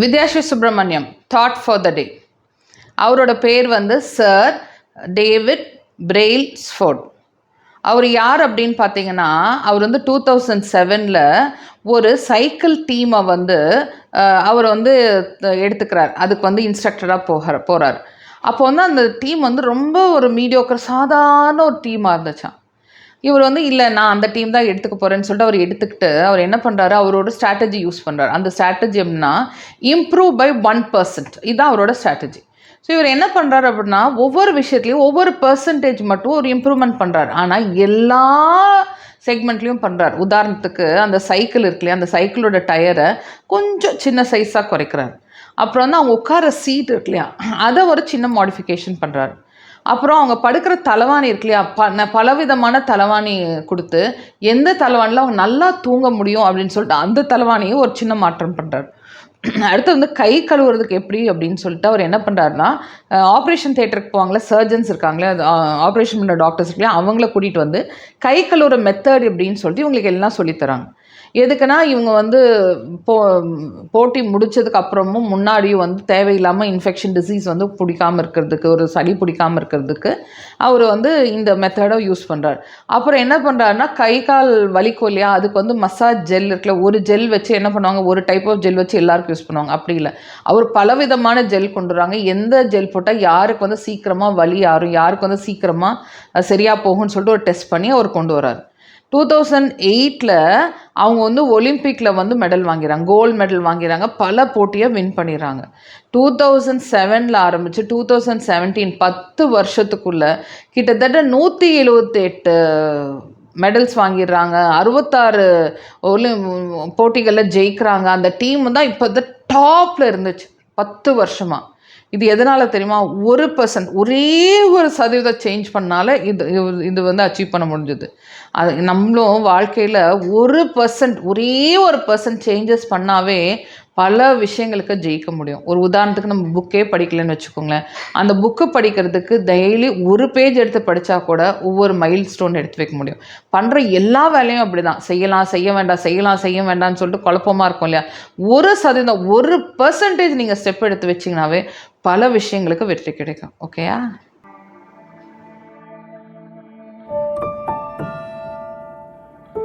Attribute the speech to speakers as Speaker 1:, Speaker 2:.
Speaker 1: Vidyashree Subramaniam thought for the day அவரோட பேர் வந்து சர் டேவிட் பிரெயில் ஸ்ஃபோர்ட் அவர் யார் அப்படின்னு பார்த்தீங்கன்னா அவர் வந்து டூ தௌசண்ட் செவனில் ஒரு சைக்கிள் டீமை வந்து அவர் வந்து எடுத்துக்கிறார். அதுக்கு வந்து இன்ஸ்ட்ரக்டராக போகிற போகிறார் அப்போ வந்து அந்த டீம் வந்து ரொம்ப ஒரு மீடியோக்கர் சாதாரண ஒரு டீமாக இருந்துச்சான் இவர் வந்து இல்லை நான் அந்த டீம் தான் எடுத்துக்க போகிறேன்னு சொல்லிட்டு அவர் எடுத்துக்கிட்டு அவர் என்ன பண்ணுறாரு அவரோட ஸ்ட்ராட்டஜி யூஸ் பண்ணுறாரு அந்த ஸ்ட்ராட்டஜி எப்படின்னா இம்ப்ரூவ் பை ஒன் பர்சன்ட் இதுதான் அவரோட ஸ்ட்ராட்டஜி ஸோ இவர் என்ன பண்ணுறாரு அப்படின்னா ஒவ்வொரு விஷயத்துலையும் ஒவ்வொரு பர்சன்டேஜ் மட்டும் ஒரு இம்ப்ரூவ்மெண்ட் பண்ணுறாரு ஆனால் எல்லா செக்மெண்ட்லேயும் பண்ணுறாரு உதாரணத்துக்கு அந்த சைக்கிள் இருக்குல்லையா அந்த சைக்கிளோட டயரை கொஞ்சம் சின்ன சைஸாக குறைக்கிறாரு. அப்புறம் வந்து அவங்க உட்கார சீட் இருக்கு இல்லையா அதை ஒரு சின்ன மாடிஃபிகேஷன் பண்ணுறாரு அப்புறம் அவங்க படுக்கிற தலைவாணி இருக்கு இல்லையா? ப ந- பலவிதமான தலைவாணி கொடுத்து எந்த தலைவாணியில் அவங்க நல்லா தூங்க முடியும் அப்படின்னு சொல்லிட்டு அந்த தலைவாணியை ஒரு சின்ன மாற்றம் பண்ணுறாரு அடுத்து வந்து கை கழுவுறதுக்கு எப்படி அப்படின்னு சொல்லிட்டு அவர் என்ன பண்ணுறாருன்னா ஆப்ரேஷன் தேட்டருக்கு போவாங்களே சர்ஜன்ஸ் இருக்காங்களே அது ஆப்ரேஷன் பண்ணுற டாக்டர்ஸ் இருக்கலாம் அவங்கள கூட்டிகிட்டு வந்து கை கழுவுற மெத்தட் அப்படின்னு சொல்லிட்டு இவங்களுக்கு எல்லாம் சொல்லித்தராங்க எதுக்குன்னா இவங்க வந்து போ போட்டி முடித்ததுக்கு அப்புறமும் முன்னாடியும் வந்து தேவையில்லாமல் இன்ஃபெக்ஷன் டிசீஸ் வந்து பிடிக்காம இருக்கிறதுக்கு ஒரு சளி பிடிக்காம இருக்கிறதுக்கு அவர் வந்து இந்த மெத்தடை யூஸ் பண்ணுறாரு அப்புறம் என்ன பண்ணுறாருன்னா கை கால் வலிக்கும் இல்லையா அதுக்கு வந்து மசாஜ் ஜெல் இருக்குல்ல ஒரு ஜெல் வச்சு என்ன பண்ணுவாங்க ஒரு டைப் ஆஃப் ஜெல் வச்சு எல்லாருக்கும் யூஸ் பண்ணுவாங்க. அப்படி இல்லை. அவர் பலவிதமான ஜெல் கொண்டு வராங்க. எந்த ஜெல் போட்டால் யாருக்கு வந்து சீக்கிரமாக வலி யாரும் யாருக்கு வந்து சீக்கிரமாக சரியாக போகும்னு சொல்லிட்டு ஒரு டெஸ்ட் பண்ணி அவர் கொண்டு வராரு டூ தௌசண்ட் எயிட்டில் அவங்க வந்து ஒலிம்பிக்கில் வந்து மெடல் வாங்கிறாங்க கோல்டு மெடல் வாங்கிறாங்க பல போட்டியை வின் பண்ணிடுறாங்க. டூ தௌசண்ட் செவனில் ஆரம்பித்து டூ தௌசண்ட் செவன்டீன் பத்து வருஷத்துக்குள்ளே கிட்டத்தட்ட நூற்றி எழுபத்தி எட்டு மெடல்ஸ் வாங்கிடுறாங்க. அறுபத்தாறு ஒலி போட்டிகளில் ஜெயிக்கிறாங்க. அந்த டீம் தான் இப்போ டாப்பில் இருந்துச்சு பத்து வருஷமாக இது எதனால் தெரியுமா? ஒரு பர்சன்ட் ஒரே ஒரு சதவீதம் சேஞ்ச் பண்ணால இது இது- இது வந்து அச்சீவ் பண்ண முடிஞ்சது. அது நம்மளும் வாழ்க்கையில் ஒரு பர்சன்ட் ஒரே ஒரு பர்சன்ட் சேஞ்சஸ் பண்ணாவே பல விஷயங்களுக்கு ஜெயிக்க முடியும். ஒரு உதாரணத்துக்கு நம்ம புக்கே படிக்கலைன்னு வச்சுக்கோங்களேன். அந்த புக்கு படிக்கிறதுக்கு டெய்லி ஒரு பேஜ் எடுத்து படித்தா கூட ஒவ்வொரு மைல் ஸ்டோன் எடுத்து வைக்க முடியும். பண்ணுற எல்லா வேலையும் அப்படி தான் செய்யலாம் செய்ய வேண்டாம் செய்யலாம் செய்ய வேண்டாம்னு சொல்லிட்டு குழப்பமாக இருக்கும் இல்லையா? ஒரு சதவீதம் ஒரு பர்சன்டேஜ் நீங்கள் ஸ்டெப் எடுத்து வச்சிங்கனாவே பல விஷயங்களுக்கு வெற்றி கிடைக்கும். ஓகேயா